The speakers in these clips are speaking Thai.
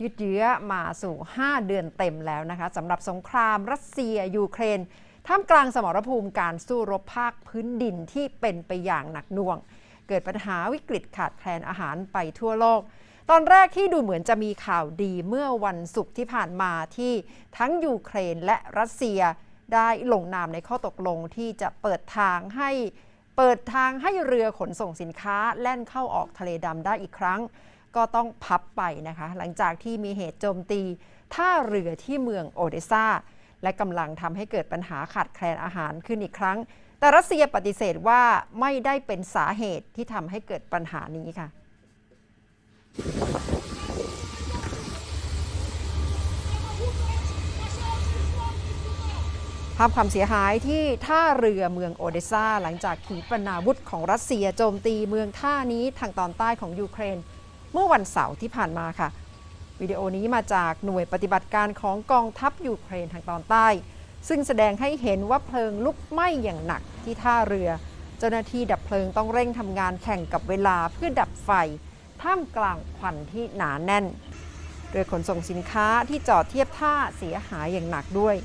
ยืดเยื้อมาสู่ 5 เดือนเต็มแล้วนะคะสำหรับสงครามรัสเซียยูเครนท่ามกลางสมรภูมิการสู้รบภาคพื้นดินที่เป็นไปอย่างหนักหน่วง เกิดปัญหาวิกฤตขาดแคลนอาหารไปทั่วโลก ตอนแรกที่ดูเหมือนจะมีข่าวดีเมื่อวันศุกร์ที่ผ่านมาที่ทั้งยูเครนและรัสเซียได้ลงนามในข้อตกลงที่จะเปิดทางให้เปิดทางให้เรือขนส่งสินค้าแล่นเข้าออกทะเลดำได้อีกครั้ง ก็ต้องพับไปนะคะ หลังจากที่มีเหตุโจมตีท่าเรือที่เมืองโอเดซาและกำลังทำให้เกิดปัญหาขาดแคลนอาหารขึ้นอีกครั้ง แต่รัสเซียปฏิเสธว่าไม่ได้เป็นสาเหตุที่ทำให้เกิดปัญหานี้ค่ะ ภาพความเสียหายที่ท่าเรือเมืองโอเดซาหลังจากขีปนาวุธของรัสเซียโจมตีเมืองท่านี้ทางตอนใต้ของยูเครน เมื่อวันเสาร์ที่ผ่านมาค่ะ วิดีโอนี้มาจากหน่วยปฏิบัติการของกองทัพยูเครนทางตอนใต้ ซึ่งแสดงให้เห็นว่าเพลิงลุกไหม้อย่างหนักที่ท่าเรือ เจ้าหน้าที่ดับเพลิงต้องเร่งทำงานแข่งกับเวลาเพื่อดับไฟ ท่ามกลางควันที่หนาแน่นเรือขนส่งสินค้าที่จอดเทียบท่าเสียหายอย่างหนักด้วย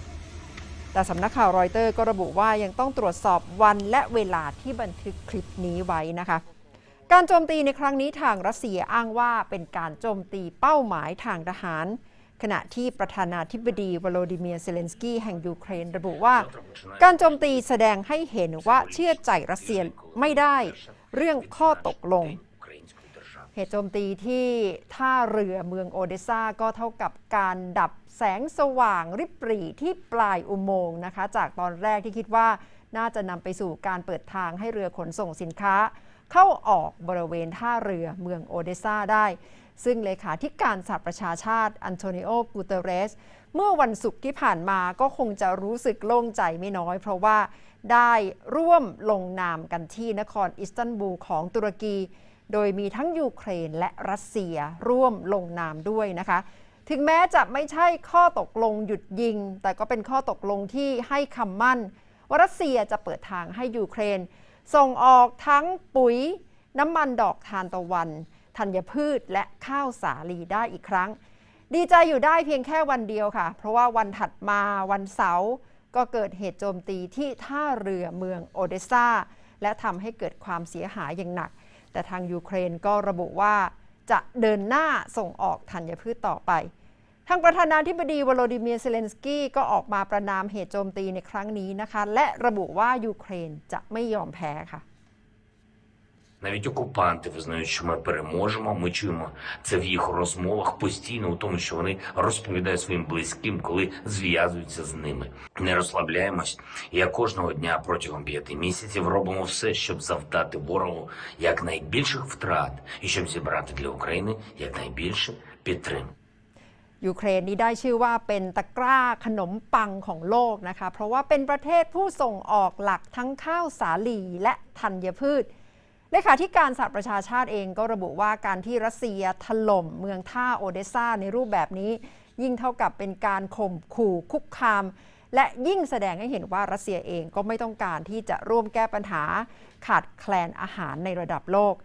แต่สำนักข่าวรอยเตอร์ก็ระบุว่ายังต้องตรวจสอบวันและเวลาที่บันทึกคลิปนี้ไว้นะคะ การโจมตีในครั้งนี้ทางรัสเซียอ้างว่าเป็นการโจมตีเป้าหมายทางทหาร ขณะที่ประธานาธิบดีวโลดิเมียร์เซเลนสกี้แห่งยูเครนระบุว่า การโจมตีแสดงให้เห็นว่าเชื่อใจรัสเซียไม่ได้ เรื่องข้อตกลง เหตุโจมตีที่ท่าเรือเมืองโอเดซาก็เท่ากับการดับแสงสว่างริบหรี่ที่ปลายอุโมงค์นะคะ จากตอนแรกที่คิดว่าน่าจะนำไปสู่การเปิดทางให้เรือขนส่งสินค้า เข้าออกบริเวณท่าเรือเมืองโอเดซาได้ ซึ่งเลขาธิการสหประชาชาติอันโตนิโอ กูเตเรส เมื่อวันศุกร์ที่ผ่านมาก็คงจะรู้สึกโล่งใจไม่น้อย เพราะว่าได้ร่วมลงนามกันที่นครอิสตันบูลของตุรกี โดยมีทั้งยูเครนและรัสเซียร่วมลงนามด้วยนะคะถึงแม้จะไม่ใช่ข้อตกลงหยุดยิง แต่ก็เป็นข้อตกลงที่ให้คำมั่น ว่ารัสเซียจะเปิดทางให้ยูเครน ส่งออกทั้งปุ๋ย น้ำมันดอกทานตะวันธัญพืชและข้าวสาลีได้อีกครั้ง ดีใจอยู่ได้เพียงแค่วันเดียวค่ะ เพราะว่าวันถัดมาวันเสาร์ก็เกิดเหตุโจมตีที่ท่าเรือเมืองโอเดซาและทำให้เกิดความเสียหายอย่างหนัก แต่ทางยูเครนก็ระบุว่าจะเดินหน้าส่งออกธัญพืชต่อไป ทางประธานาธิบดีวโลดิเมียร์เซเลนสกี้ก็ออกมาประนามเหตุโจมตีในครั้งนี้นะคะ และระบุว่ายูเครนจะไม่ยอมแพ้ค่ะ Навіть окупанти визнають, що ми переможемо. Ми чуємо це в їх розмовах постійно, у тому, що вони розповідають своїм близьким, коли зв'язуються з ними. Не розслабляємось. І я кожного дня протягом п'яти місяців робимо все, щоб завдати ворогу якнайбільших втрат і щоб зібрати для України якнайбільше підтримки. ยูเครนนี้ได้ชื่อว่าเป็นตะกร้าขนมปังของโลกนะคะ เพราะว่าเป็นประเทศผู้ส่งออกหลักทั้งข้าวสาลีและธัญพืชเลขาธิการสหประชาชาติเองก็ระบุว่าการที่รัสเซียถล่มเมืองท่าโอเดซาในรูปแบบนี้ ยิ่งเท่ากับเป็นการข่มขู่คุกคาม และยิ่งแสดงให้เห็นว่ารัสเซียเองก็ไม่ต้องการที่จะร่วมแก้ปัญหาขาดแคลนอาหารในระดับโลก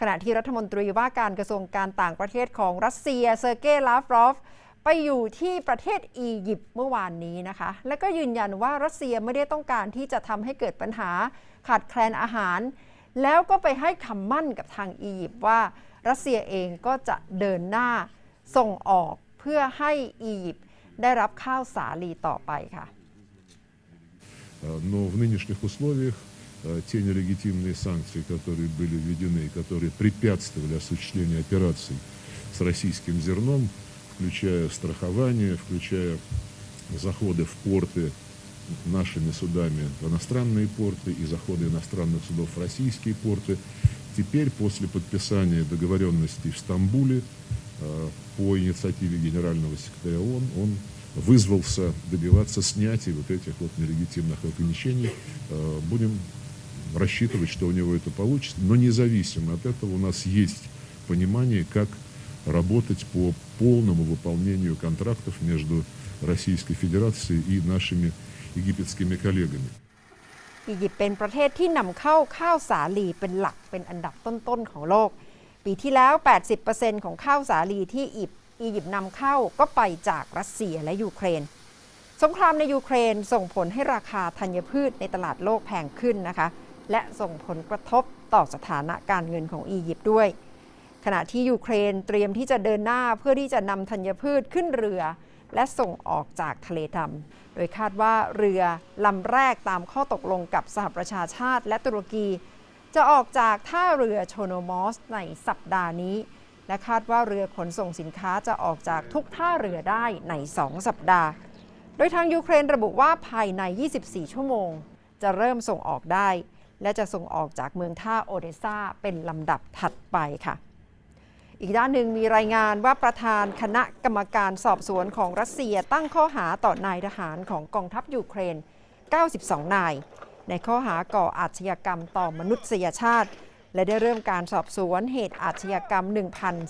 ขณะที่รัฐมนตรีว่าการกระทรวงการต่างประเทศของรัสเซียเซอร์เกย์ลาฟรอฟ ไปอยู่ที่ประเทศอียิปต์เมื่อวานนี้นะคะ และก็ยืนยันว่ารัสเซียไม่ได้ต้องการที่จะทำให้เกิดปัญหาขาดแคลนอาหาร แล้วก็ไปให้คำมั่นกับทางอียิปต์ว่ารัสเซียเองก็จะเดินหน้าส่งออกเพื่อให้อียิปต์ได้รับข้าวสาลีต่อไปค่ะ Э, Но в нынешних условиях э, те нелегитимные санкции, которые были введены которые препятствовали осуществлению операций с российским зерном, включая страхование, включая заходы в порты нашими судами в иностранные порты и заходы иностранных судов в российские порты, теперь после подписания договоренностей в Стамбуле э, по инициативе генерального секретаря ООН он вызвался добиваться снятия вот этих вот нелегитимных ограничений. Э, Будем рассчитывать, что у него это получится, но независимо от этого у нас есть понимание, как работать по полному выполнению контрактов между Российской Федерацией и нашими египетскими коллегами. อียิปต์เป็นประเทศที่นำเข้าข้าวสาลีเป็นหลักเป็นอันดับต้น ๆ ของโลก ปีที่แล้ว 80%ของข้าวสาลีที่อียิปต์ อียิปต์นำเข้าก็ไปจากรัสเซียและยูเครน สงครามในยูเครนส่งผลให้ราคาธัญพืชในตลาดโลกแพงขึ้นนะคะ และส่งผลกระทบต่อสถานะการเงินของอียิปต์ด้วย ขณะที่ยูเครนเตรียมที่จะเดินหน้าเพื่อที่จะนำธัญพืชขึ้นเรือ และส่งออกจากทะเลดำโดยคาดว่าเรือลำแรกตามข้อตกลงกับสหประชาชาติและตุรกี จะออกจากท่าเรือโชโนมอสในสัปดาห์นี้ และคาดว่าเรือขนส่งสินค้าจะออกจากทุกท่าเรือได้ใน 2 สัปดาห์ โดยทางยูเครนระบุว่าภายใน 24 ชั่วโมง จะเริ่มส่งออกได้ และจะส่งออกจากเมืองท่าโอเดซาเป็นลำดับถัดไปค่ะ อีกด้านหนึ่งมีรายงานว่าประธานคณะกรรมการสอบสวนของรัสเซียตั้งข้อหาต่อนายทหารของกองทัพยูเครน 92 นาย ในข้อหาก่ออาชญากรรมต่อมนุษยชาติ และได้เริ่มการสอบสวนเหตุอาชญากรรม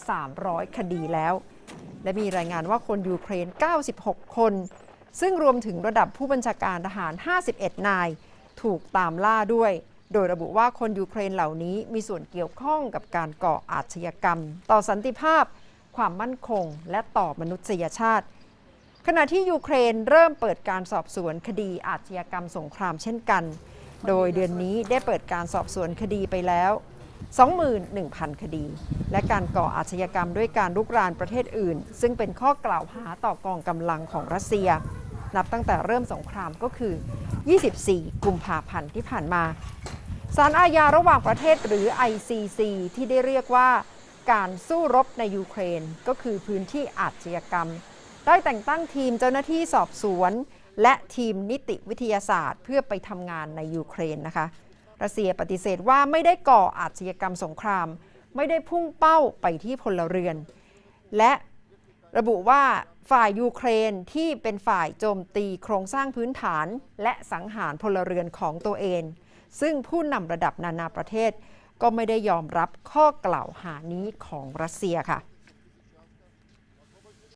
1,300 คดีแล้ว และมีรายงานว่าคนยูเครน 96 คน ซึ่งรวมถึงระดับผู้บัญชาการทหาร 51 นาย ถูกตามล่าด้วย โดยระบุว่าคนยูเครนเหล่านี้มีส่วนเกี่ยวข้องกับการก่ออาชญากรรม ต่อสันติภาพ ความมั่นคง และต่อมนุษยชาติ ขณะที่ยูเครนเริ่มเปิดการสอบสวนคดีอาชญากรรมสงครามเช่นกัน โดยเดือนนี้ได้เปิดการสอบสวนคดีไปแล้ว 21,000 คดี และการก่ออาชญากรรมด้วยการลุกรานประเทศอื่น ซึ่งเป็นข้อกล่าวหาต่อกองกำลังของรัสเซีย นับตั้งแต่เริ่มสงครามก็คือ 24 กุมภาพันธ์ที่ผ่านมา ศาลอาญาระหว่างประเทศหรือ ICC ที่ได้เรียกว่าการสู้รบในยูเครน ก็คือพื้นที่อาชญากรรม ได้แต่งตั้งทีมเจ้าหน้าที่สอบสวน และทีมนิติวิทยาศาสตร์ เพื่อไปทำงานในยูเครนนะคะรัสเซียปฏิเสธว่าไม่ได้ก่ออาชญากรรมสงคราม ไม่ได้พุ่งเป้าไปที่พลเรือน และระบุว่าฝ่ายยูเครนที่เป็นฝ่ายโจมตีโครงสร้างพื้นฐาน และสังหารพลเรือนของตัวเอง ซึ่งผู้นำระดับนานาประเทศก็ไม่ได้ยอมรับข้อกล่าวหานี้ของรัสเซียค่ะ